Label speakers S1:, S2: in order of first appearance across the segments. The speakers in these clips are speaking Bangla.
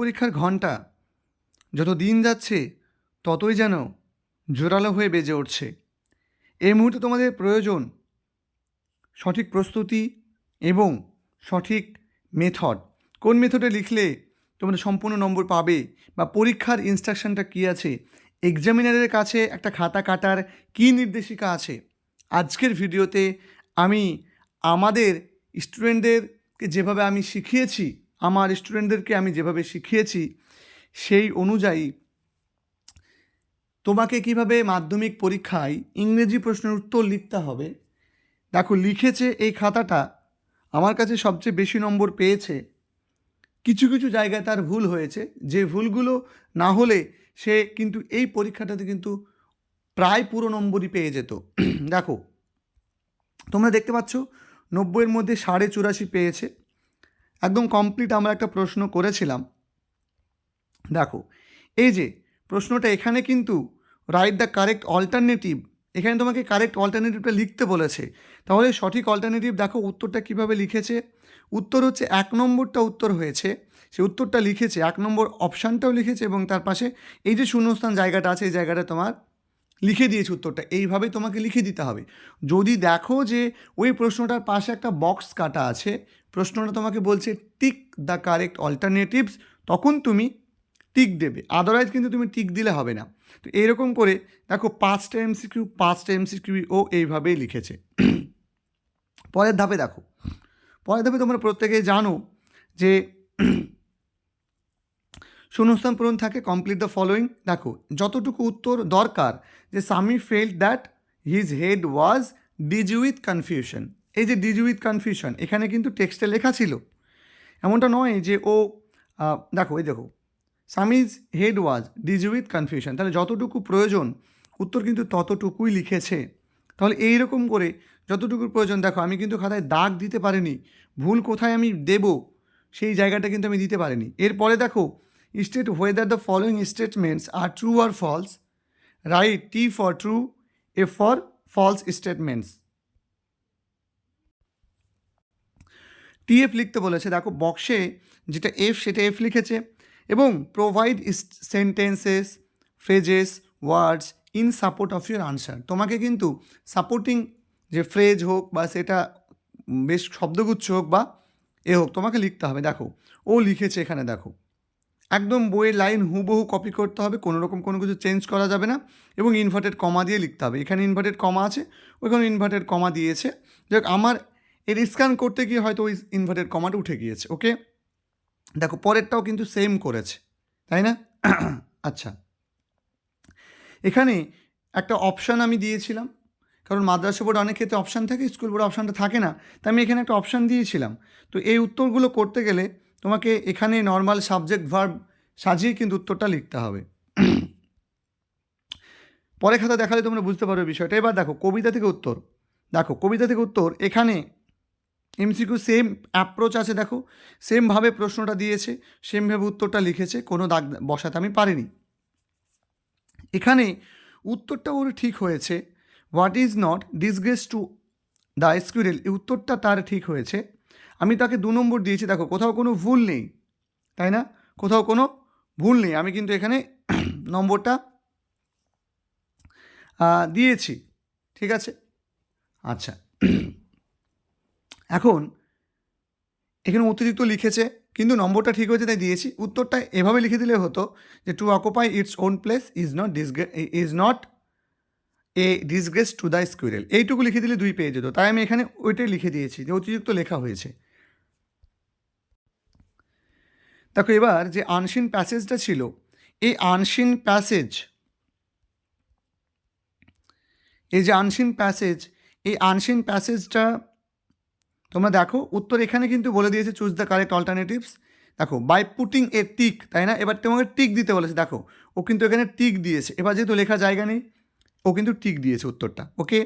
S1: পরীক্ষার ঘণ্টা যত দিন যাচ্ছে, ততই যেন জোরালো হয়ে বেজে উঠছে। এই মুহূর্তে তোমাদের প্রয়োজন সঠিক প্রস্তুতি এবং সঠিক মেথড। কোন মেথডে লিখলে তোমরা সম্পূর্ণ নম্বর পাবে বা পরীক্ষার ইনস্ট্রাকশনটা কী আছে? এক্সামিনারের কাছে একটা খাতা কাটার কী নির্দেশিকা আছে? আজকের ভিডিওতে আমি আমাদের স্টুডেন্টদেরকে যেভাবে আমি শিখিয়েছি আমার স্টুডেন্টদেরকে আমি যেভাবে শিখিয়েছি, সেই অনুযায়ী তোমাকে কীভাবে মাধ্যমিক পরীক্ষায় ইংরেজি প্রশ্নের উত্তর লিখতে হবে। দেখো, লিখেছে এই খাতাটা আমার কাছে সবচেয়ে বেশি নম্বর পেয়েছে। কিছু কিছু জায়গায় তার ভুল হয়েছে। যে ভুলগুলো না হলে সে কিন্তু এই পরীক্ষাটাতে কিন্তু প্রায় পুরো নম্বরই পেয়ে যেত। দেখো, তোমরা দেখতে পাচ্ছ, নব্বইয়ের মধ্যে সাড়ে চুরাশি পেয়েছে। একদম কমপ্লিট আমরা একটা প্রশ্ন করেছিলাম। দেখো, এই যে প্রশ্নটা এখানে কিন্তু রাইট দ্য কারেক্ট অল্টারনেটিভ এখানে তোমাকে কারেক্ট অল্টারনেটিভটা লিখতে বলেছে। তাহলে সঠিক অল্টারনেটিভ দেখো উত্তরটা কীভাবে লিখেছে? উত্তর হচ্ছে এক নম্বরটা উত্তর হয়েছে, সে উত্তরটা লিখেছে, এক নম্বর অপশানটাও লিখেছে এবং তার পাশে এই যে শূন্যস্থান জায়গাটা আছে, এই জায়গাটা তোমার লিখে দিয়েছে উত্তরটা এইভাবেই তোমাকে লিখে দিতে হবে। যদি দেখো যে ওই প্রশ্নটার পাশে একটা বক্স কাটা আছে প্রশ্নটা তোমাকে বলছে টিক দ্য কারেক্ট অল্টারনেটিভস তখন তুমি টিক দেবে। আদারওয়াইজ কিন্তু তুমি টিক দিলে হবে না। তো এইরকম করে, দেখো পাঁচটা এমসিকিউ পাঁচটা এমসিকিউ ও এইভাবেই লিখেছে। পরের ধাপে দেখো। পরের ধাপে তোমরা প্রত্যেকে জানো যে শূন্যস্থান পূরণ থাকে কমপ্লিট দ্য ফলোয়িং দেখো, যতটুকু উত্তর দরকার, যে Sami felt that his head was dizzy with confusion এই যে ডিজ উইথ কনফিউশন এখানে কিন্তু টেক্সটে লেখা ছিল। এমনটা নয় যে ও দেখো, এই দেখো, Sami's head was dizzy with confusion তাহলে যতটুকু প্রয়োজন, উত্তর কিন্তু ততটুকুই লিখেছে। তাহলে এই রকম করে যতটুকু প্রয়োজন, দেখো, আমি কিন্তু খাতায় দাগ দিতে পারিনি, ভুল কোথায় আমি দেব, সেই জায়গাটা কিন্তু আমি দিতে পারিনি। এরপরে দেখো state whether the following statements are true or false write T for true F for false statements T F লিখতে বলেছে, দেখো বক্সে যেটা এফ সেটা এফ লিখেছে এবং provide sentences phrases words in support of your answer তোমাকে কিন্তু সাপোর্টিং যে ফ্রেজ হোক বা সেটা বেশ শব্দগুচ্ছ হোক বা এ হোক, তোমাকে লিখতে হবে। দেখো, ও লিখেছে এখানে, দেখো। একদম বইয়ের লাইন হুবহু কপি করতে হবে, কোনো রকম কোনো কিছু চেঞ্জ করা যাবে না এবং ইনভার্টেড কমা দিয়ে লিখতে হবে। এখানে ইনভার্টেড কমা আছে ওইখানে ইনভার্টেড কমা দিয়েছে। যাক, আমার এর স্ক্যান করতে গিয়ে হয়তো ওই ইনভার্টেড কমাটা উঠে গিয়েছে ওকে দেখো, পরেরটাও কিন্তু সেম করেছে, তাই না? আচ্ছা। এখানে একটা অপশান আমি দিয়েছিলাম, কারণ মাদ্রাসা বোর্ড অনেক ক্ষেত্রে অপশান থাকে স্কুল বোর্ড অপশানটা থাকে না, তাই আমি এখানে একটা অপশান দিয়েছিলাম। তো এই উত্তরগুলো করতে গেলে তোমাকে এখানে নর্মাল সাবজেক্ট ভার্ব সাজিয়ে কিন্তু উত্তরটা লিখতে হবে। পরে খাতা দেখালে তোমরা বুঝতে পারবে বিষয়টা। এবার দেখো, কবিতা থেকে উত্তর। দেখো, কবিতা থেকে উত্তর, এখানে এমসিকিউ সেম অ্যাপ্রোচ আছে, দেখো। সেমভাবে প্রশ্নটা দিয়েছে সেমভাবে উত্তরটা লিখেছে, কোনো দাগ বসাতে আমি পারিনি। এখানে উত্তরটা ওর ঠিক হয়েছে। What is not disgrace to the squirrel এই উত্তরটা তার ঠিক হয়েছে। আমি তাকে দু নম্বর দিয়েছি, দেখো, কোথাও কোনো ভুল নেই, তাই না? কোথাও কোনো ভুল নেই। আমি কিন্তু এখানে নম্বরটা দিয়েছি, ঠিক আছে? আচ্ছা। এখন, এখানে অতিরিক্ত লিখেছে, কিন্তু নম্বরটা ঠিক হয়েছে, তাই দিয়েছি। উত্তরটা এভাবে লিখে দিলে হতো যে to occupy its own place is not disgrace is not a disgrace to the squirrel এইটুকু লিখে দিলে দুই পেয়ে যেত। তাই আমি এখানে ওইটাই লিখে দিয়েছি, যে অতিরিক্ত লেখা হয়েছে। দেখো এবার যে আনসিন প্যাসেজটা ছিল, এই আনসিন প্যাসেজ, এই যে আনসিন প্যাসেজ, এই আনসিন প্যাসেজটা তোমরা দেখো, উত্তর এখানে কিন্তু বলে দিয়েছে চুজ দ্য কারেক্ট অল্টারনেটিভস দেখো বাই পুটিং এ টিক তাই না? এবার তোমাকে টিক দিতে বলেছে, দেখো, ও কিন্তু এখানে টিক দিয়েছে। এবার যেহেতু লেখা জায়গা নেই, ও কিন্তু টিক দিয়েছে উত্তরটা ওকে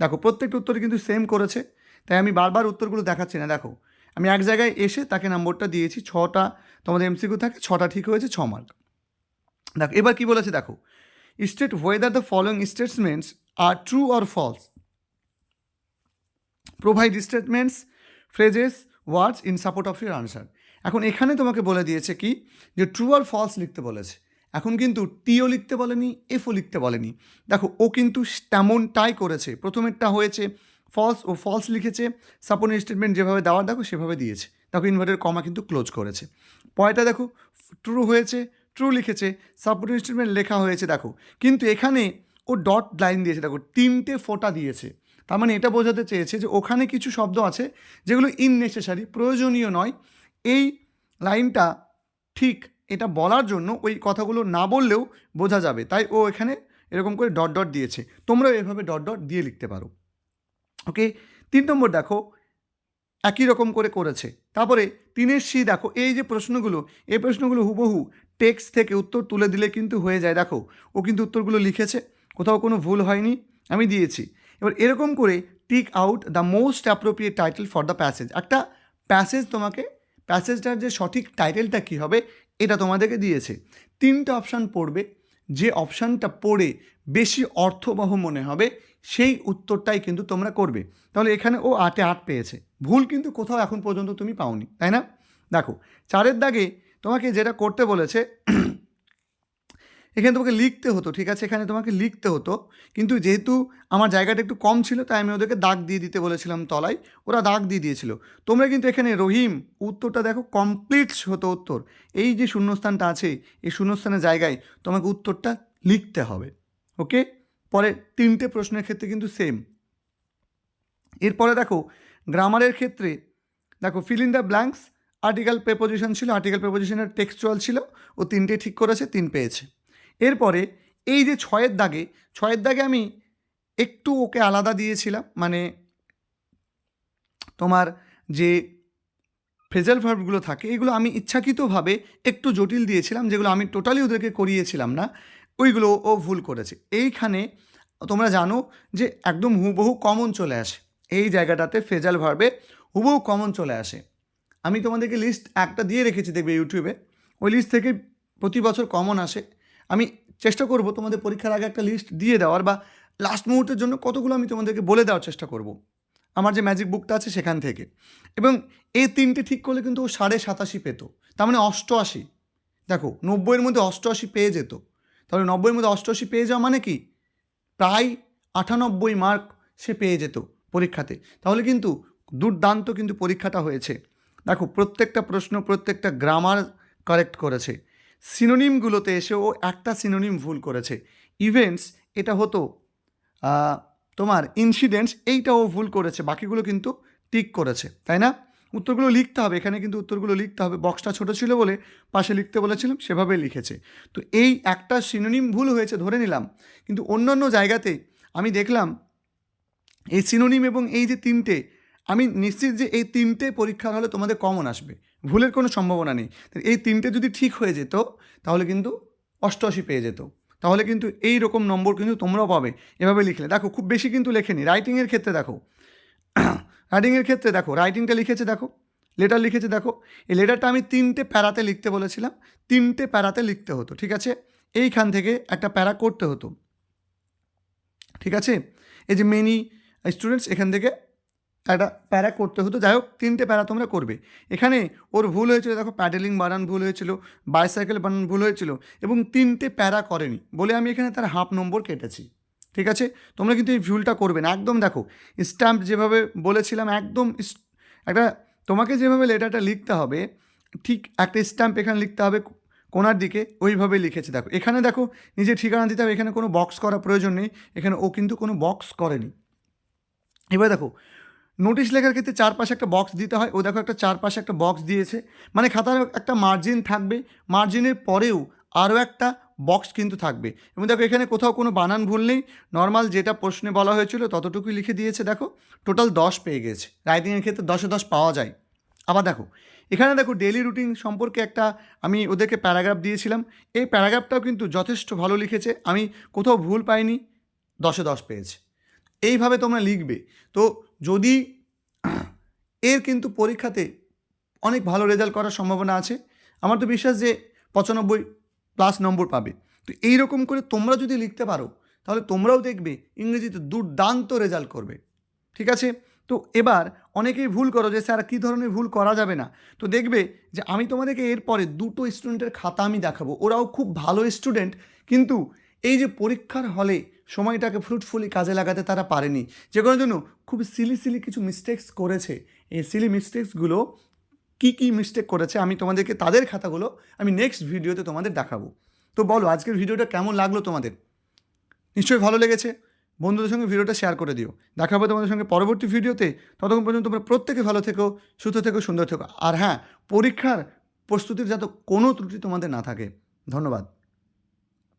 S1: দেখো, প্রত্যেকটা উত্তর কিন্তু সেম করেছে, তাই আমি বারবার উত্তরগুলো দেখাচ্ছি না, দেখো। আমি এক জায়গায় এসে তাকে নম্বরটা দিয়েছি, ছটা, তোমাদের এমসিকিউ থাকে, ছটা ঠিক হয়েছে, ছ মার্ক দেখো, এবার কি বলেছে, দেখো state whether the following statements are true or false provide statements phrases words in support of your answer এখন এখানে তোমাকে বলে দিয়েছে কি? যে ট্রু আর ফলস লিখতে বলেছে। এখন কিন্তু টিও লিখতে বলেনি এফও লিখতে বলেনি। দেখো, ও কিন্তু তেমনটাই করেছে। প্রথমেরটা হয়েছে ফলস ও ফলস লিখেছে। সাপোর্টিং স্টেটমেন্ট যেভাবে দেওয়ার দেখো সেভাবে দিয়েছে। দেখো ইনভার্টের কমা কিন্তু ক্লোজ করেছে। পয়টা দেখো ট্রু হয়েছে ট্রু লিখেছে সাপোর্টিং স্টেটমেন্ট লেখা হয়েছে, দেখো। কিন্তু এখানে ও ডট লাইন দিয়েছে, দেখো, তিনটে ফোঁটা দিয়েছে। তার মানে এটা বোঝাতে চেয়েছে যে ওখানে কিছু শব্দ আছে যেগুলো ইননেসেসারি প্রয়োজনীয় নয়। এই লাইনটা ঠিক এটা বলার জন্য ওই কথাগুলো না বললেও বোঝা যাবে। তাই ও এখানে এরকম করে ডট ডট দিয়েছে। তোমরাও এভাবে ডট ডট দিয়ে লিখতে পারো। ওকে? তিন নম্বর দেখো, একই রকম করে করেছে। তারপরে তিনের সি দেখো, এই যে প্রশ্নগুলো, এই প্রশ্নগুলো হুবহু টেক্সট থেকে উত্তর তুলে দিলে কিন্তু হয়ে যায়। দেখো, ও কিন্তু উত্তরগুলো লিখেছে, কোথাও কোনো ভুল হয়নি। আমি দিয়েছি। এবার এরকম করে tick out the most appropriate title for the passage একটা প্যাসেজ তোমাকে প্যাসেজটার যে সঠিক টাইটেলটা কী হবে, এটা তোমাদেরকে দিয়েছে। তিনটে অপশান পড়বে। যে অপশানটা পড়ে বেশি অর্থবহ মনে হবে, সেই উত্তরটাই কিন্তু তোমরা করবে। তাহলে এখানে ও আটে আট পেয়েছে। ভুল কিন্তু কোথাও এখন পর্যন্ত তুমি পাওনি, তাই না? দেখো, চারের দাগে তোমাকে যেটা করতে বলেছে এখানে তোমাকে লিখতে হতো, ঠিক আছে? এখানে তোমাকে লিখতে হতো। কিন্তু যেহেতু আমার জায়গাটা একটু কম ছিল, তাই আমি ওদেরকে দাগ দিয়ে দিতে বলেছিলাম তলায়। ওরা দাগ দিয়ে দিয়েছিল। তোমরা কিন্তু এখানে রহিম, উত্তরটা দেখো কমপ্লিট হতো উত্তর। এই যে শূন্যস্থানটা আছে, এই শূন্যস্থানের জায়গায় তোমাকে উত্তরটা লিখতে হবে, ওকে? পরে তিনটে প্রশ্নের ক্ষেত্রে কিন্তু সেম এরপরে দেখো গ্রামারের ক্ষেত্রে, দেখো fill in the blanks article preposition ছিল আর্টিকেল প্রেপোজিশনের টেক্সচুয়াল ছিল, ও তিনটে ঠিক করেছে, তিন পেয়েছে। এরপরে এই যে ছয়ের দাগে ছয়ের দাগে আমি একটু ওকে আলাদা দিয়েছিলাম মানে তোমার যে ফ্রেজাল ভার্বগুলো থাকে, এগুলো আমি ইচ্ছাকৃতভাবে একটু জটিল দিয়েছিলাম, যেগুলো আমি টোটালি ওদেরকে করিয়েছিলাম না, ওইগুলো ও ভুল করেছে। এইখানে তোমরা জানো যে একদম হুবহু কমন চলে আসে, এই জায়গাটাতে ফ্রেজাল ভার্বে হুবহু কমন চলে আসে। আমি তোমাদেরকে লিস্ট একটা দিয়ে রেখেছি দেখবে ইউটিউবে, ওই লিস্ট থেকে প্রতি বছর কমন আসে। আমি চেষ্টা করব তোমাদের পরীক্ষার আগে একটা লিস্ট দিয়ে দেওয়ার বা লাস্ট মুহূর্তের জন্য কতগুলো আমি তোমাদেরকে বলে দেওয়ার চেষ্টা করব। আমার যে ম্যাজিক বুকটা আছে সেখান থেকে। এবং এই তিনটে ঠিক করলে কিন্তু ও সাড়ে সাতাশি পেত। তার মানে অষ্টআশি। দেখো, নব্বইয়ের মধ্যে অষ্টআশি পেয়ে যেত। তাহলে নব্বইয়ের মধ্যে অষ্টআশি পেয়ে যাওয়া মানে কি? প্রায় আটানব্বই মার্ক সে পেয়ে যেত পরীক্ষাতে। তাহলে কিন্তু দুর্দান্ত কিন্তু পরীক্ষাটা হয়েছে। দেখো, প্রত্যেকটা প্রশ্ন, প্রত্যেকটা গ্রামার কারেক্ট করেছে। সিনোনিমগুলোতে এসে ও একটা সিনোনিম ভুল করেছে। ইভেন্টস, এটা হতো তোমার ইনসিডেন্টস এইটাও ভুল করেছে, বাকিগুলো কিন্তু টিক করেছে, তাই না? উত্তরগুলো লিখতে হবে, এখানে কিন্তু উত্তরগুলো লিখতে হবে বক্সটা ছোট ছিল বলে পাশে লিখতে বলেছিলাম সেভাবে লিখেছে। তো এই একটা সিনোনিম ভুল হয়েছে, ধরে নিলাম, কিন্তু অন্যান্য জায়গাতে আমি দেখলাম, এই সিনোনিম এবং এই যে তিনটে, আমি নিশ্চিত যে এই তিনটে পরীক্ষার হলে তোমাদের কমন আসবে। ভুলের কোনো সম্ভাবনা নেই। এই তিনটে যদি ঠিক হয়ে যেত, তাহলে কিন্তু অষ্টআশি পেয়ে যেত। তাহলে কিন্তু এই রকম নম্বর কিন্তু তোমরাও পাবে। এভাবে লিখলে। দেখো, খুব বেশি কিন্তু লেখেনি। রাইটিংয়ের ক্ষেত্রে দেখো। রাইটিংয়ের ক্ষেত্রে দেখো। রাইটিংটা লিখেছে দেখো। লেটার লিখেছে দেখো। এই লেটারটা আমি তিনটে প্যারাতে লিখতে বলেছিলাম। তিনটে প্যারাতে লিখতে হতো, ঠিক আছে? এইখান থেকে একটা প্যারা করতে হতো। ঠিক আছে? এই যে মেনি স্টুডেন্টস এখান থেকে একটা প্যারা করতে হতো। যাই হোক, তিনটে প্যারা তোমরা করবে। এখানে ওর ভুল হয়েছিল, দেখো প্যাডেলিং বানান ভুল হয়েছিল বাইসাইকেল বানান ভুল হয়েছিল এবং তিনটে প্যারা করেনি বলে আমি এখানে তার হাফ নম্বর কেটেছি। ঠিক আছে? তোমরা কিন্তু এই ভুলটা করবে না। একদম দেখো স্ট্যাম্প যেভাবে বলেছিলাম, একদম একটা তোমাকে যেভাবে লেটারটা লিখতে হবে, ঠিক একটা স্ট্যাম্প এখানে লিখতে হবে কোনার দিকে, ওইভাবে লিখেছে। দেখো, এখানে দেখো, নিজের ঠিকানা দিতে হবে। এখানে কোনো বক্স করার প্রয়োজন নেই। এখানে ও কিন্তু কোনো বক্স করেনি। এবার দেখো নোটিশ লেখার ক্ষেত্রে চারপাশে একটা বক্স দিতে হয়। ও দেখো একটা চারপাশে একটা বক্স দিয়েছে। মানে খাতার একটা মার্জিন থাকবে। মার্জিনের পরেও আরও একটা বক্স কিন্তু থাকবে। এবং দেখো এখানে কোথাও কোনো বানান ভুল নেই। নর্মাল যেটা প্রশ্নে বলা হয়েছিল ততটুকুই লিখে দিয়েছে। দেখো টোটাল দশ পেয়ে গেছে। রাইটিংয়ের ক্ষেত্রে দশে দশ পাওয়া যায়। আবার দেখো, এখানে দেখো ডেলি রুটিন সম্পর্কে একটা আমি ওদেরকে প্যারাগ্রাফ দিয়েছিলাম। এই প্যারাগ্রাফটাও কিন্তু যথেষ্ট ভালো লিখেছে। আমি কোথাও ভুল পাইনি, দশে দশ পেয়েছে। এইভাবে তোমরা লিখবে। তো যদি এর কিন্তু পরীক্ষাতে অনেক ভালো রেজাল্ট করার সম্ভাবনা আছে, আমার তো বিশ্বাস যে পঁচানব্বই প্লাস নম্বর পাবে। তো এই রকম করে তোমরা যদি লিখতে পারো, তাহলে তোমরাও দেখবে ইংরেজিতে দুর্দান্ত রেজাল্ট করবে। ঠিক আছে? তো এবার অনেকেই ভুল করো যে, স্যার, কী ধরনের ভুল করা যাবে না? তো দেখবে যে, আমি তোমাদেরকে এরপরে দুটো স্টুডেন্টের খাতা আমি দেখাবো। ওরাও খুব ভালো স্টুডেন্ট কিন্তু এই যে পরীক্ষার হলে সময়টাকে ফ্রুটফুলি কাজে লাগাতে তারা পারেনি। যে কোনো জন্য খুব সিলি সিলি কিছু মিস্টেক্স করেছে। এই সিলি মিস্টেক্সগুলো কী কী মিস্টেক করেছে আমি তোমাদেরকে তাদের খাতাগুলো আমি নেক্সট ভিডিওতে তোমাদের দেখাবো। তো বলো, আজকের ভিডিওটা কেমন লাগল তোমাদের? নিশ্চয়ই ভালো লেগেছে। বন্ধুদের সঙ্গে ভিডিওটা শেয়ার করে দিও। দেখা হবে তোমাদের সঙ্গে পরবর্তী ভিডিওতে ততক্ষণ পর্যন্ত তোমরা প্রত্যেকে ভালো থেকো, সুস্থ থেকো, সুন্দর থেকো। আর হ্যাঁ পরীক্ষার প্রস্তুতির যাতে কোনো ত্রুটি তোমাদের না থাকে। ধন্যবাদ।